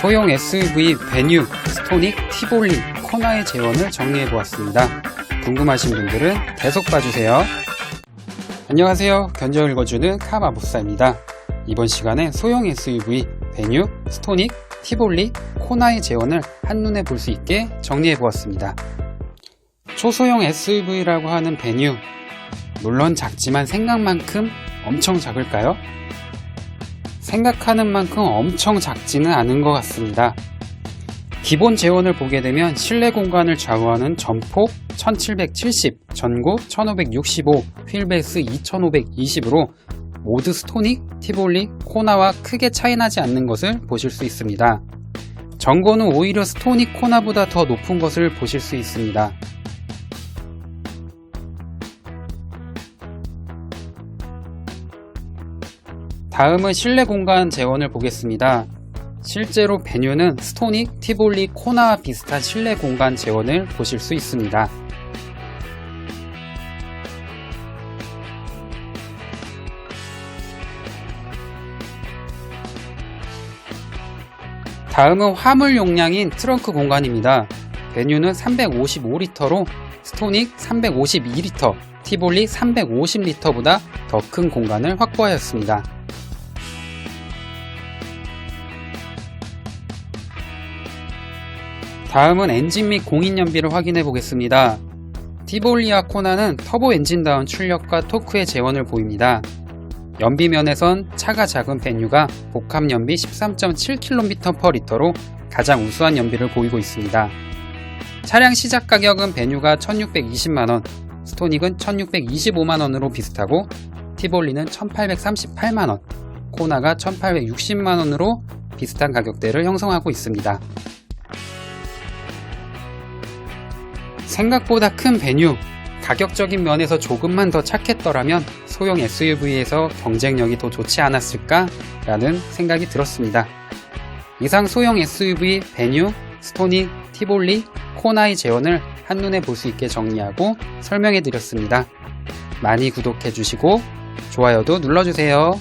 소형 SUV 베뉴, 스토닉, 티볼리, 코나의 재원을 정리해 보았습니다. 궁금하신 분들은 계속 봐주세요. 안녕하세요. 견적 읽어주는 카마부사입니다. 이번 시간에 소형 SUV 베뉴, 스토닉, 티볼리, 코나의 재원을 한눈에 볼 수 있게 정리해 보았습니다. 초소형 SUV라고 하는 베뉴, 물론 작지만 생각만큼 엄청 작을까요? 생각하는 만큼 엄청 작지는 않은 것 같습니다. 기본 재원을 보게 되면 실내 공간을 좌우하는 전폭 1770, 전고 1565, 휠베이스 2520으로 모두 스토닉, 티볼리, 코나와 크게 차이나지 않는 것을 보실 수 있습니다. 전고는 오히려 스토닉 코나보다 더 높은 것을 보실 수 있습니다. 다음은 실내 공간 재원을 보겠습니다. 실제로 베뉴는 스토닉, 티볼리, 코나와 비슷한 실내 공간 재원을 보실 수 있습니다. 다음은 화물 용량인 트렁크 공간입니다. 베뉴는 355리터로 스토닉 352리터, 티볼리 350리터보다 더 큰 공간을 확보하였습니다. 다음은 엔진 및 공인 연비를 확인해 보겠습니다. 티볼리와 코나는 터보 엔진다운 출력과 토크의 재원을 보입니다. 연비면에선 차가 작은 베뉴가 복합 연비 13.7km/L로 가장 우수한 연비를 보이고 있습니다. 차량 시작 가격은 베뉴가 1620만원, 스토닉은 1625만원으로 비슷하고 티볼리는 1838만원, 코나가 1860만원으로 비슷한 가격대를 형성하고 있습니다. 생각보다 큰 베뉴, 가격적인 면에서 조금만 더 착했더라면 소형 SUV에서 경쟁력이 더 좋지 않았을까? 라는 생각이 들었습니다. 이상 소형 SUV 베뉴, 스토닉, 티볼리, 코나의 재원을 한눈에 볼 수 있게 정리하고 설명해 드렸습니다. 많이 구독해 주시고 좋아요도 눌러주세요.